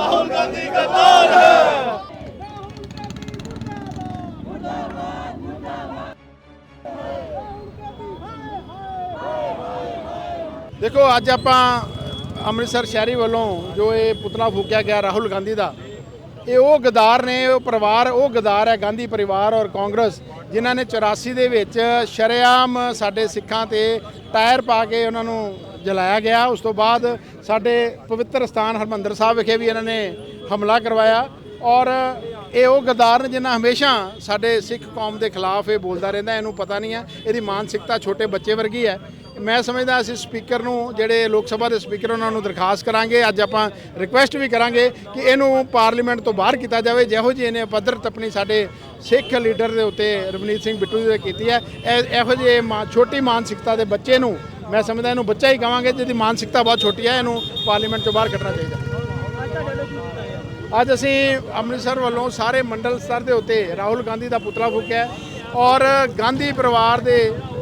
राहुल गांधी गद्दार है ਦੇਖੋ ਅੱਜ ਆਪਾਂ ਅੰਮ੍ਰਿਤਸਰ ਸ਼ਹਿਰੀ ਵੱਲੋਂ ਜੋ ਇਹ ਪੁਤਲਾ ਫੂਕਿਆ ਗਿਆ ਰਾਹੁਲ ਗਾਂਧੀ ਦਾ ਇਹ ਉਹ ਗਦਾਰ ਨੇ ਉਹ ਪਰਿਵਾਰ ਉਹ ਗਦਾਰ ਹੈ ਗਾਂਧੀ ਪਰਿਵਾਰ ਔਰ ਕਾਂਗਰਸ ਜਿਨ੍ਹਾਂ ਨੇ 84 ਦੇ ਵਿੱਚ ਸ਼ਰੇਆਮ ਸਾਡੇ ਸਿੱਖਾਂ ਤੇ ਟਾਇਰ ਪਾ ਕੇ ਉਹਨਾਂ ਨੂੰ ਜਲਾਇਆ ਗਿਆ। ਉਸ ਤੋਂ ਬਾਅਦ ਸਾਡੇ ਪਵਿੱਤਰ ਸਥਾਨ ਹਰਮੰਦਰ ਸਾਹਿਬ ਵਿਖੇ ਵੀ ਇਹਨਾਂ ਨੇ ਹਮਲਾ ਕਰਵਾਇਆ। ਔਰ ਇਹ ਉਹ ਗਦਾਰ ਨੇ ਜਿਨ੍ਹਾਂ ਹਮੇਸ਼ਾ ਸਾਡੇ ਸਿੱਖ ਕੌਮ ਦੇ ਖਿਲਾਫ ਇਹ ਬੋਲਦਾ ਰਹਿੰਦਾ, ਇਹਨੂੰ ਪਤਾ ਨਹੀਂ ਹੈ। ਇਹਦੀ ਮਾਨਸਿਕਤਾ ਛੋਟੇ ਬੱਚੇ ਵਰਗੀ ਹੈ। ਮੈਂ ਸਮਝਦਾ ਅਸੀਂ ਸਪੀਕਰ ਨੂੰ, ਜਿਹੜੇ ਲੋਕ ਸਭਾ ਦੇ ਸਪੀਕਰ ਉਹਨਾਂ ਨੂੰ ਦਰਖਾਸਤ ਕਰਾਂਗੇ। ਅੱਜ ਆਪਾਂ ਰਿਕੁਐਸਟ ਵੀ ਕਰਾਂਗੇ ਕਿ ਇਹਨੂੰ ਪਾਰਲੀਮੈਂਟ ਤੋਂ ਬਾਹਰ ਕੀਤਾ ਜਾਵੇ। ਜਿਹੋ ਜਿਹੇ ਇਹਨੇ ਪੱਧਰ ਤਪਣੀ ਸਾਡੇ ਸਿੱਖ ਲੀਡਰ ਦੇ ਉੱਤੇ ਰਵਨੀਤ ਸਿੰਘ ਬਿੱਟੂ ਜੀ ਨੇ ਕੀਤੀ ਹੈ। ਇਹ- ਇਹੋ ਜਿਹੇ ਮਾ- ਛੋਟੀ ਮਾਨਸਿਕਤਾ ਦੇ ਬੱਚੇ ਨੂੰ ਮੈਂ ਸਮਝਦਾ ਇਹਨੂੰ ਬੱਚਾ ਹੀ ਕਵਾਂਗੇ ਜਿਹਦੀ ਮਾਨਸਿਕਤਾ ਬਹੁਤ ਛੋਟੀ ਹੈ, ਇਹਨੂੰ ਪਾਰਲੀਮੈਂਟ ਤੋਂ ਬਾਹਰ ਕੱਢਣਾ ਚਾਹੀਦਾ। ਅੱਜ ਅਸੀਂ ਅੰਮ੍ਰਿਤਸਰ ਵੱਲੋਂ ਸਾਰੇ ਮੰਡਲ ਸਤਰ ਦੇ ਉੱਤੇ ਰਾਹੁਲ ਗਾਂਧੀ ਦਾ ਪੁਤਲਾ ਫੂਕਿਆ ਔਰ ਗਾਂਧੀ ਪਰਿਵਾਰ ਦੇ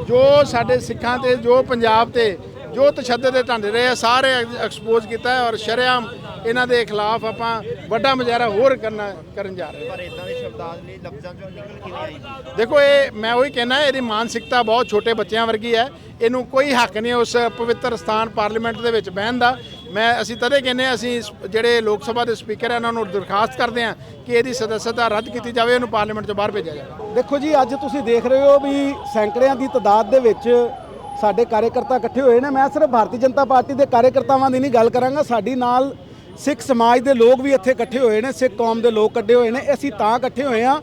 ਜੋ ਸਾਡੇ ਸਿੱਖਾਂ ਤੇ, ਜੋ ਪੰਜਾਬ ਤੇ ਜੋ ਤਸ਼ੱਦਦ ਦੇ ਢਾਂਡੇ ਰਹੇ ਆ ਸਾਰੇ ਐਕਸਪੋਜ਼ ਕੀਤਾ ਹੈ ਔਰ ਸ਼ਰੇਆਮ ਇਹਨਾਂ ਦੇ ਖਿਲਾਫ ਆਪਾਂ ਵੱਡਾ ਮੁਜ਼ਾਹਰਾ ਹੋਰ ਕਰਨਾ ਕਰਨ ਜਾ ਰਹੇ ਹਾਂ। ਪਰ ਇਦਾਂ ਦੇ ਸ਼ਬਦਾਵਲੀ ਲਫ਼ਜ਼ਾਂ ਚੋਂ ਨਿਕਲ ਕਿਵੇਂ ਆਈ ਦੇਖੋ ਇਹ ਮੈਂ ਉਹੀ ਕਹਿਣਾ ਇਹਦੀ ਮਾਨਸਿਕਤਾ ਬਹੁਤ ਛੋਟੇ ਬੱਚਿਆਂ ਵਰਗੀ ਹੈ। ਇਹਨੂੰ ਕੋਈ ਹੱਕ ਨਹੀਂ ਉਸ ਪਵਿੱਤਰ ਸਥਾਨ ਪਾਰਲੀਮੈਂਟ ਦੇ ਵਿੱਚ ਬਹਿਣ ਦਾ। ਮੈਂ ਅਸੀਂ ਤਦੇ ਕਹਿੰਦੇ ਹਾਂ ਅਸੀਂ ਜਿਹੜੇ ਲੋਕ ਸਭਾ ਦੇ ਸਪੀਕਰ ਹੈ ਉਹਨਾਂ ਨੂੰ ਦਰਖਾਸਤ ਕਰਦੇ ਹਾਂ ਕਿ ਇਹਦੀ ਸਦੱਸਤਾ ਰੱਦ ਕੀਤੀ ਜਾਵੇ ਇਹਨੂੰ ਪਾਰਲੀਮੈਂਟ ਤੋਂ ਬਾਹਰ ਭੇਜਿਆ ਜਾਵੇ। ਦੇਖੋ ਜੀ ਅੱਜ ਤੁਸੀਂ ਦੇਖ ਰਹੇ ਹੋ ਵੀ ਸੈਂਕੜਿਆਂ ਦੀ ਤਦਾਦ ਦੇ ਵਿੱਚ ਸਾਡੇ ਕਾਰਜਕਰਤਾ ਇਕੱਠੇ ਹੋਏ ਨੇ। ਮੈਂ ਸਿਰਫ ਭਾਰਤੀ ਜਨਤਾ ਪਾਰਟੀ ਦੇ ਕਾਰਜਕਰਤਾਵਾਂ ਦੀ ਨਹੀਂ ਗੱਲ ਕਰਾਂਗਾ। ਸਾਡੀ ਨਾਲ ਸਿੱਖ ਸਮਾਜ ਦੇ ਲੋਕ ਵੀ ਇੱਥੇ ਇਕੱਠੇ ਹੋਏ ਨੇ, ਸਿੱਖ ਕੌਮ ਦੇ ਲੋਕ ਇਕੱਠੇ ਹੋਏ ਨੇ। ਅਸੀਂ ਤਾਂ ਇਕੱਠੇ ਹੋਏ ਆ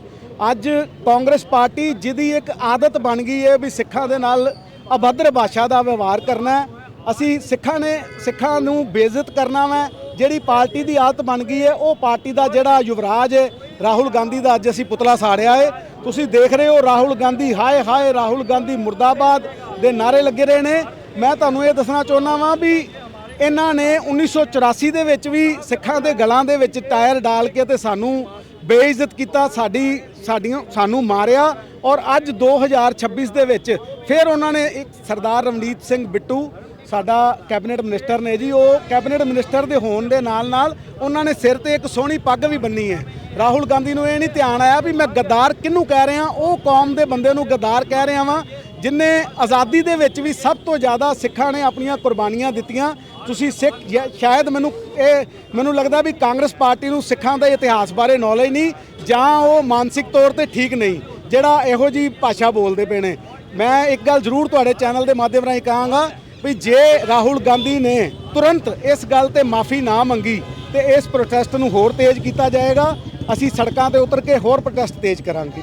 ਅੱਜ ਕਾਂਗਰਸ ਪਾਰਟੀ ਜਿਹਦੀ ਇੱਕ ਆਦਤ ਬਣ ਗਈ ਹੈ ਵੀ ਸਿੱਖਾਂ ਦੇ ਨਾਲ ਅਭਦਰ ਭਾਸ਼ਾ ਦਾ ਵਿਵਹਾਰ ਕਰਨਾ ਅਸੀਂ ਸਿੱਖਾਂ ਨੇ ਸਿੱਖਾਂ ਨੂੰ ਬੇਇੱਜ਼ਤ ਕਰਨਾ ਵਾ। ਜਿਹੜੀ ਪਾਰਟੀ ਦੀ ਆਦਤ ਬਣ ਗਈ ਹੈ, ਉਹ ਪਾਰਟੀ ਦਾ ਜਿਹੜਾ ਯੁਵਰਾਜ ਹੈ, ਰਾਹੁਲ ਗਾਂਧੀ ਦਾ ਅੱਜ ਅਸੀਂ ਪੁਤਲਾ ਸਾੜਿਆ ਹੈ। ਤੁਸੀਂ ਦੇਖ ਰਹੇ ਹੋ ਰਾਹੁਲ ਗਾਂਧੀ, ਹਾਏ ਹਾਏ ਰਾਹੁਲ ਗਾਂਧੀ ਮੁਰਦਾਬਾਦ ਦੇ ਨਾਰੇ ਲੱਗੇ ਰਹੇ ਨੇ। ਮੈਂ ਤੁਹਾਨੂੰ ਇਹ ਦੱਸਣਾ ਚਾਹੁੰਦਾ ਵਾਂ ਵੀ ਇਹਨਾਂ ਨੇ 1984 ਦੇ ਵਿੱਚ ਵੀ ਸਿੱਖਾਂ ਦੇ ਗਲਾਂ ਦੇ ਵਿੱਚ ਟਾਇਰ ਡਾਲ ਕੇ ਤੇ ਸਾਨੂੰ ਬੇਇੱਜ਼ਤ ਕੀਤਾ, ਸਾਡੀ, ਸਾਡੀਆਂ, ਸਾਨੂੰ ਮਾਰਿਆ ਔਰ ਅੱਜ 2026 ਦੇ ਵਿੱਚ ਫਿਰ ਉਹਨਾਂ ਨੇ ਇੱਕ ਸਰਦਾਰ ਰਵਨੀਤ ਸਿੰਘ ਬਿੱਟੂ ਸਾਡਾ ਕੈਬਨਿਟ ਮਿਨਿਸਟਰ ਨੇ ਜੀ, ਉਹ ਕੈਬਨਿਟ ਮਿਨਿਸਟਰ ਦੇ ਹੋਣ ਦੇ ਨਾਲ ਨਾਲ ਉਹਨਾਂ ਨੇ ਸਿਰ ਤੇ ਇੱਕ ਸੋਹਣੀ ਪੱਗ ਵੀ ਬੰਨੀ ਹੈ। ਰਾਹੁਲ ਗਾਂਧੀ ਨੂੰ ਇਹ ਨਹੀਂ ਧਿਆਨ ਆਇਆ ਵੀ ਮੈਂ ਗੱਦਾਰ ਕਿਹਨੂੰ ਕਹਿ ਰਿਹਾ, ਉਹ ਕੌਮ ਦੇ ਬੰਦੇ ਨੂੰ ਗੱਦਾਰ ਕਹਿ ਰਿਹਾ ਵਾਂ, ਜਿਨੇ ਆਜ਼ਾਦੀ ਦੇ ਵਿੱਚ ਵੀ ਸਭ ਤੋਂ ਜ਼ਿਆਦਾ ਸਿੱਖਾਂ ਨੇ ਆਪਣੀਆਂ ਕੁਰਬਾਨੀਆਂ ਦਿੱਤੀਆਂ। ਤੁਸੀਂ ਸਿੱਖ, ਜਾਂ- ਸ਼ਾਇਦ ਮੈਨੂੰ ਇਹ, ਮੈਨੂੰ ਲੱਗਦਾ ਵੀ ਕਾਂਗਰਸ ਪਾਰਟੀ ਨੂੰ ਸਿੱਖਾਂ ਦੇ ਇਤਿਹਾਸ ਬਾਰੇ ਨੌਲੇਜ ਨਹੀਂ, ਜਾਂ ਉਹ ਮਾਨਸਿਕ ਤੌਰ ਤੇ ਠੀਕ ਨਹੀਂ, ਜਿਹੜਾ ਇਹੋ ਜੀ ਭਾਸ਼ਾ ਬੋਲਦੇ ਪਏ ਨੇ। ਮੈਂ ਇੱਕ ਗੱਲ ਜ਼ਰੂਰ ਤੁਹਾਡੇ ਚੈਨਲ ਦੇ ਮਾਧਿਅਮ ਰਾਹੀਂ ਕਹਾਂਗਾ ਵੀ ਜੇ ਰਾਹੁਲ ਗਾਂਧੀ ਨੇ ਤੁਰੰਤ ਇਸ ਗੱਲ ਤੇ ਮਾਫੀ ਨਾ ਮੰਗੀ ਤੇ ਇਸ ਪ੍ਰੋਟੈਸਟ ਨੂੰ ਹੋਰ ਤੇਜ਼ ਕੀਤਾ ਜਾਏਗਾ, ਅਸੀਂ ਸੜਕਾਂ ਤੇ ਉਤਰ ਕੇ ਹੋਰ ਪ੍ਰੋਟੈਸਟ ਤੇਜ਼ ਕਰਾਂਗੇ।